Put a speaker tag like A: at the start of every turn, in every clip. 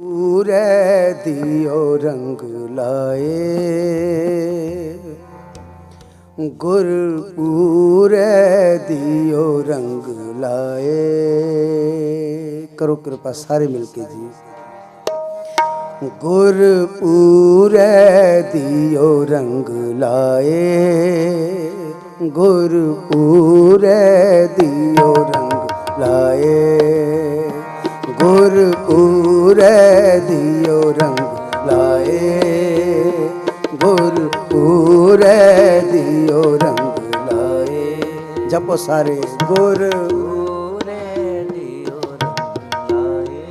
A: ਪੂਰੇ ਦਿਓ ਰੰਗ ਲਾਏ। ਗੁਰ ਪੂਰੇ ਦਿਓ ਰੰਗ ਲਾਏ। ਕਰੋ ਕਿਰਪਾ ਸਾਰੇ ਮਿਲ ਕੇ ਜੀ। ਗੁਰ ਪੂਰੇ ਦਿਓ ਰੰਗ ਲਾਏ। ਗੁਰ ਪੂਰੇ ਦਿਓ ਰੰਗ ਲਾਏ। ਗੁਰ ਪੂਰੇ ਦਿਓ ਰੰਗ ਲਾਏ। ਗੁਰ ਪੂਰੇ ਦਿਓ ਰੰਗ ਲਾਏ। ਜਪੋ ਸਾਰੇ। ਗੁਰ
B: ਪੂਰੇ ਦਿਓ ਰੰਗ ਲਾਏ।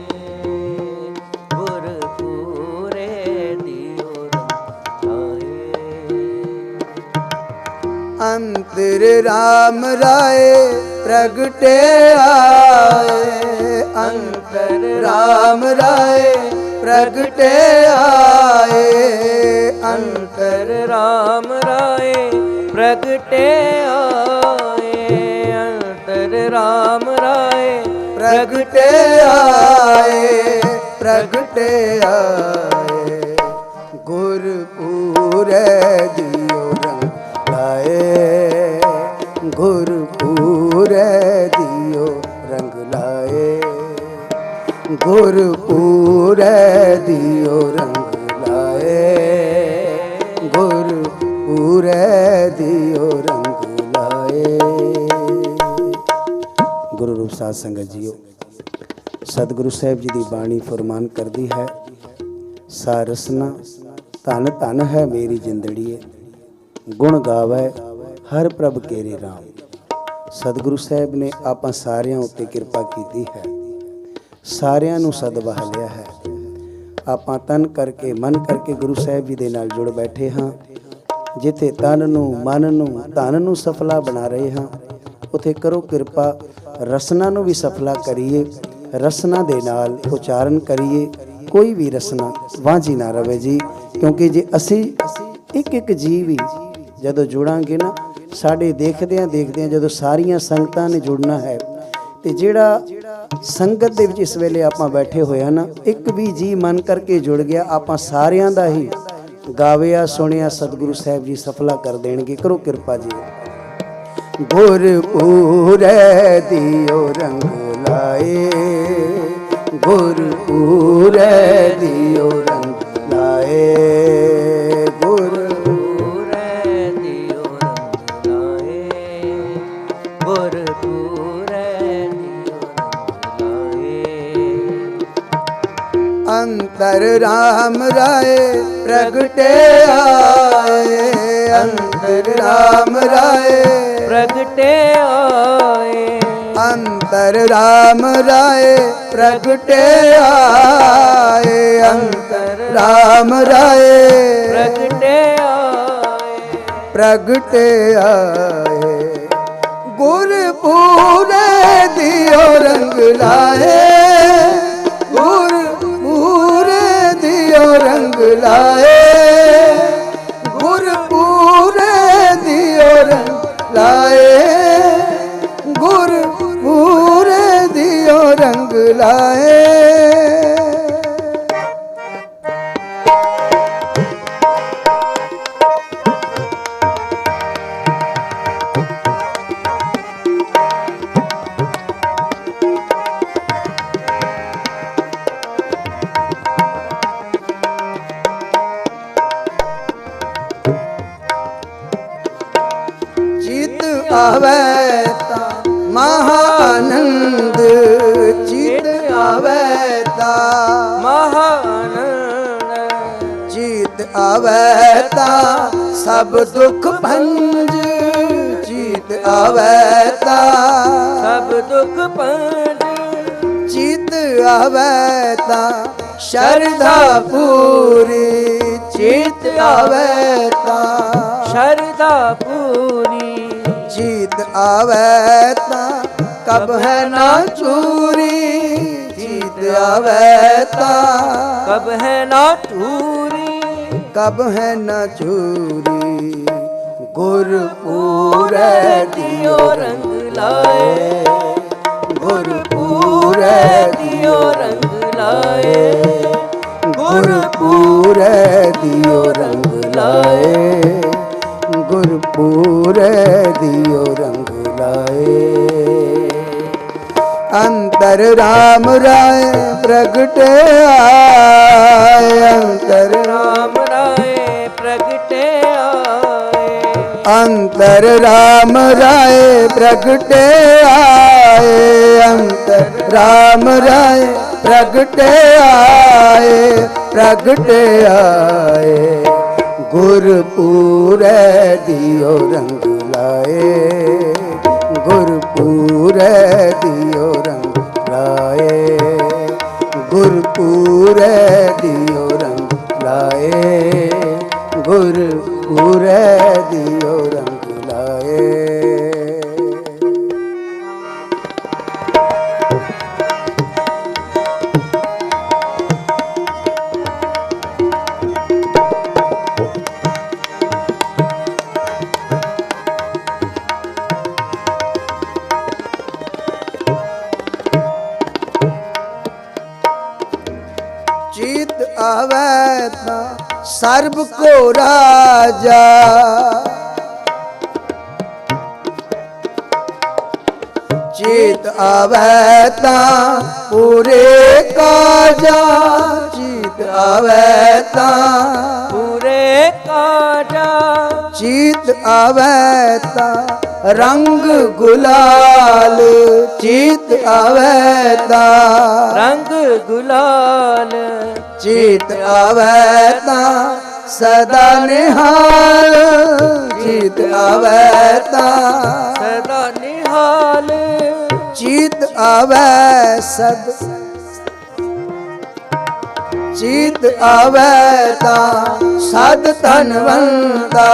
B: ਗੁਰ ਪੂਰੇ ਦਿਓ ਰੰਗ ਲਾਏ।
A: ਅੰਤਰ ਰਾਮ ਰਾਏ ਪ੍ਰਗਟੇ ਆਏ। ਅੰਤਰ ਰਾਮ ਰਾਏ ਪ੍ਰਗਟੇ ਆਏ। ਅੰਤਰ
B: ਅੰਤਰ ਰਾਮ ਰਾਏ ਪ੍ਰਗਟੇ ਆਏ। ਅੰਤਰ ਰਾਮ ਰਾਏ
A: ਪ੍ਰਗਟੇ ਆਏ। ਪ੍ਰਗਟੇ ਆਏ। ਸੰਗਤ ਜੀਓ, ਸਤਿਗੁਰੂ ਸਾਹਿਬ ਜੀ ਦੀ ਬਾਣੀ ਫਰਮਾਨ ਕਰਦੀ ਹੈ, ਸਾ ਧਨ ਧਨ ਹੈ ਮੇਰੀ ਜਿੰਦੜੀਏ, ਗੁਣ ਗਾਵੇ ਹਰ ਪ੍ਰਭ ਕੇਰੇ RAM ਸਤਿਗੁਰੂ ਸਾਹਿਬ ਨੇ ਆਪਾਂ ਸਾਰਿਆਂ ਉੱਤੇ ਕਿਰਪਾ ਕੀਤੀ ਹੈ, ਸਾਰਿਆਂ ਨੂੰ ਸਦਬਹ ਲਿਆ ਹੈ। ਆਪਾਂ ਤਨ ਕਰਕੇ, ਮਨ ਕਰਕੇ ਗੁਰੂ ਸਾਹਿਬ ਜੀ ਦੇ ਨਾਲ ਜੁੜ ਬੈਠੇ ਹਾਂ, ਜਿੱਥੇ ਤਨ ਨੂੰ, ਮਨ ਨੂੰ, ਧਨ ਨੂੰ ਸਫਲਾ ਬਣਾ ਰਹੇ ਹਾਂ, ਉਥੇ ਕਰੋ ਕਿਰਪਾ ਰਸਨਾ ਨੂੰ ਵੀ ਸਫਲਾ ਕਰੀਏ, ਰਸਨਾ ਦੇ ਨਾਲ ਉਚਾਰਨ ਕਰੀਏ। ਕੋਈ ਵੀ ਰਸਨਾ ਵਾਂਝੀ ਨਾ ਰਵੇ ਜੀ, ਕਿਉਂਕਿ ਜੇ ਅਸੀਂ ਇੱਕ ਇੱਕ ਜੀਵ ਵੀ ਜਦੋਂ ਜੁੜਾਂਗੇ ਨਾ, ਸਾਡੇ ਦੇਖਦਿਆਂ ਦੇਖਦਿਆਂ ਜਦੋਂ ਸਾਰੀਆਂ ਸੰਗਤਾਂ ਨੇ ਜੁੜਨਾ ਹੈ, ਤੇ ਜਿਹੜਾ ਸੰਗਤ ਦੇ ਵਿੱਚ ਇਸ ਵੇਲੇ ਆਪਾਂ ਬੈਠੇ ਹੋਏ ਆ ਨਾ, ਇੱਕ ਵੀ ਜੀ ਮਨ ਕਰਕੇ ਜੁੜ ਗਿਆ, ਆਪਾਂ ਸਾਰਿਆਂ ਦਾ ਹੀ ਗਾਵਿਆ, ਸੁਣਿਆ, ਸਤਿਗੁਰੂ ਸਾਹਿਬ ਜੀ ਸਫਲਾ ਕਰ ਦੇਣਗੇ। ਕਰੋ ਕਿਰਪਾ ਜੀ। ਗੁਰ ਦਿਓ ਰੰਗ ਲਾਏ। ਗੁਰ ਦਿਓ ਰੰਗ ਲਾਏ। ਗੁਰ
B: ਦਿਓ ਰੰਗ ਲਾਏ। ਗੁਰ ਦਿਓ ਰੰਗ ਲਾਏ।
A: ਅੰਤਰ ਰਾਮ ਰਾਏ ਪ੍ਰਗਟੇ ਆਏ। ਅੰਤਰ ਰਾਮ ਰਾਏ
B: ਪ੍ਰਗਟੇ ਆਏ।
A: ਅੰਤਰ ਰਾਮ ਰਾਏ ਪ੍ਰਗਟੇ ਆਏ। ਅੰਤਰ ਰਾਮ ਰਾਏ
B: ਪ੍ਰਗਟੇ ਆਏ।
A: ਪ੍ਰਗਟੇ ਆਏ। ਗੁਰ ਪੂਰੇ ਦਿਓ ਰੰਗ ਲਾਏ। ਲਾਏ। ਚਿਤ ਆਵੇ ਤਾਂ ਮਹਾਨੰਦ ਚਿਤ ਆਵੇ ਤਾਂ ਸਭ ਦੁੱਖ ਭੰਜ ਚਿਤ ਆਵੇ ਤਾਂ
B: ਸਭ ਦੁੱਖ ਪੰਜ
A: ਚਿਤ ਆਵੇ ਤਾਂ ਸ਼ਰਧਾ ਪੂਰੀ ਚਿਤ ਆਵੇ ਤਾਂ
B: ਸ਼ਰਧਾ ਪੂਰੀ
A: ਜੀਤ ਆਵੇ ਤਾਂ ਕਬ ਹੈ ਨਾ ਚੂਰੀ ਜੀਤ ਆਵੇ ਤਾਂ
B: ਕਬ ਹੈ ਨਾ ਟੂਰੀ
A: ਕਬ ਹੈ ਨਾ ਚੂਰੀ? ਗੁਰ ਪੂਰੇ
B: ਦਿਓ ਰੰਗ ਲਾਏ।
A: ਗੁਰ ਪੂਰੇ
B: ਦਿਓ ਰੰਗ ਲਾਏ।
A: ਗੁਰਪੂਰੈ ਦਿਓ ਰੰਗ ਲਾਏ। ਗੁਰਪੂਰੈ ਦਿਓ ਰੰਗ ਲਾਏ। ਅੰਤਰ ਰਾਮ ਰਾਏ ਪ੍ਰਗਟੇ ਅੰਤਰ
B: ਰਾਮ
A: ਅੰਤਰ ਰਾਮ ਰਾਏ ਪ੍ਰਗਟੇ ਆਏ, ਅੰਤਰ ਰਾਮ ਰਾਏ ਪ੍ਰਗਟੇ ਆਏ ਪ੍ਰਗਟੇ ਆਏ। ਗੁਰਪੂਰੈ ਦਿਓ ਰੰਗ ਲਾਏ, ਗੁਰਪੂਰੈ ਦਿਓ ਰੰਗ ਲਾਏ। ਗੁਰਪੂਰੈ ਦਿਓ ਰੰਗ ਲਾਏ ਗੁਰ ਦਿਓ ਰੰਗ ਲਾਏ ਸਰਬ ਕੋ ਰਾਜਾ। ਚੀਤ ਆਵੈ ਤਾਂ ਪੂਰੇ ਕਾਜਾ ਚੀਤ ਆਵੈ ਤਾਂ ਚੀਤ ਆਵੈ ਤਾਂ ਰੰਗ ਗੁਲਾਲ ਚੀਤ ਆਵੈ ਤਾਂ।
B: ਰੰਗ ਗੁਲਾਲ
A: ਚੀਤ ਆਵੈ ਤਾਂ ਸਦਾ ਨਿਹਾਲ। ਚੀਤ ਆਵੈ ਤਾਂ
B: ਸਦਾ ਨਿਹਾਲ।
A: ਚੀਤ ਆਵੈ ਸਦ ਚੀਤ ਆਵੈ ਤਾਂ, ਸਦ ਧਨਵੰਤਾ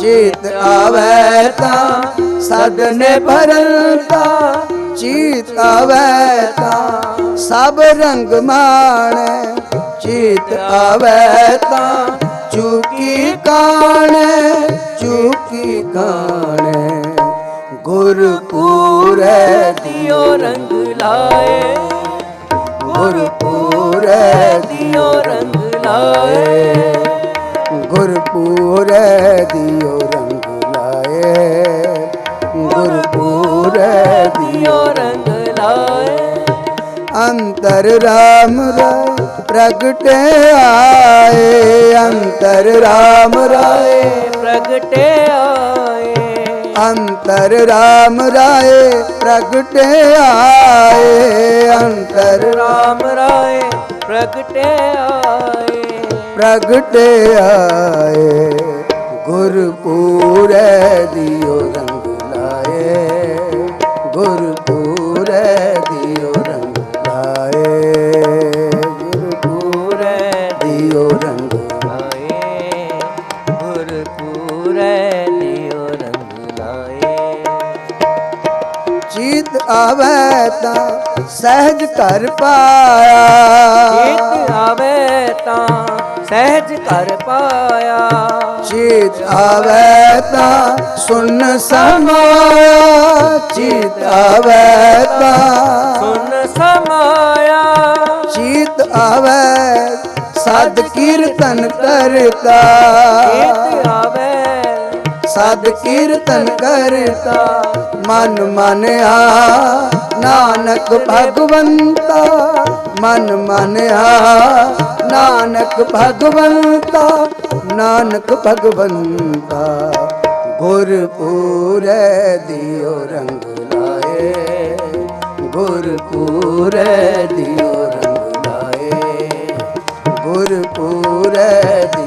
A: ਚੀਤ ਆਵੈ ਤਾਂ, ਸਦ ਨੇ ਭਰੰਤਾ ਚੀਤ ਆਵੈ ਤਾਂ, ਸਭ ਰੰਗ ਮਾਣੈ। ਚੀਤ ਆਵੈ ਤਾਂ, ਚੁਕੀ ਕਾਣੈ ਚੁਕੀ ਕਾਣੈ। ਗੁਰਪੂਰੈ
B: ਦਿਓ ਦਿਓ ਰੰਗ ਲਾਏ।
A: ਅੰਤਰ ਰਾਮ ਰਾਏ ਪ੍ਰਗਟੇ ਆਏ। ਅੰਤਰ ਰਾਮ ਰਾਏ
B: ਪ੍ਰਗਟੇ ਆਏ।
A: ਅੰਤਰ ਰਾਮ ਰਾਏ ਪ੍ਰਗਟੇ ਆਏ। ਅੰਤਰ
B: ਰਾਮ ਰਾਏ ਪ੍ਰਗਟੇ ਆਏ।
A: ਪ੍ਰਗਟੇ ਆਏ। ਗੁਰਪੂਰੈ ਦਿਓ ਰੰਗ ਲਾਏ ਗੁਰਪੂਰੈ ਦਿਓ ਰੰਗ ਲਾਏ ਗੁਰਪੂਰੈ ਦਿਓ ਰੰਗ
B: ਲਾਏ ਗੁਰਪੂਰੈ ਦਿਓ ਰੰਗ ਲਾਏ
A: ਚੀਤ ਆਵੈ ਤਾਂ ਸਹਿਜ ਕਰ ਪਾਇਆ
B: ਚਿਤ ਆਵੇ ਤਾਂ ਸਹਿਜ ਕਰ
A: ਚੀਤ ਆਵੈ ਤਾਂ ਸੁਨ ਸਮਾਇਆ ਚੀਤ ਆਵੈ ਤਾਂ।
B: ਸੁਨ ਸਮਾਇਆ।
A: ਚੀਤ ਆਵੈ ਸਦ ਕੀਰਤਨ ਕਰਤਾ।
B: ਚਿਤ ਆਵੇ।
A: ਸਦ ਕੀਰਤਨ ਕਰਤਾ ਮਨ ਮਨਿਆ ਨਾਨਕ ਭਗਵੰਤਾ ਮਨ ਮਨਿਆ ਨਾਨਕ ਭਗਵੰਤਾ ਨਾਨਕ ਭਗਵੰਤਾ ਗੁਰਪੂਰੈ ਦਿਓ ਰੰਗ ਲਾਏ ਗੁਰਪੂਰੈ ਦਿਓ ਰੰਗ ਲਾਏ ਗੁਰਪੂਰੈ ਦਿਓ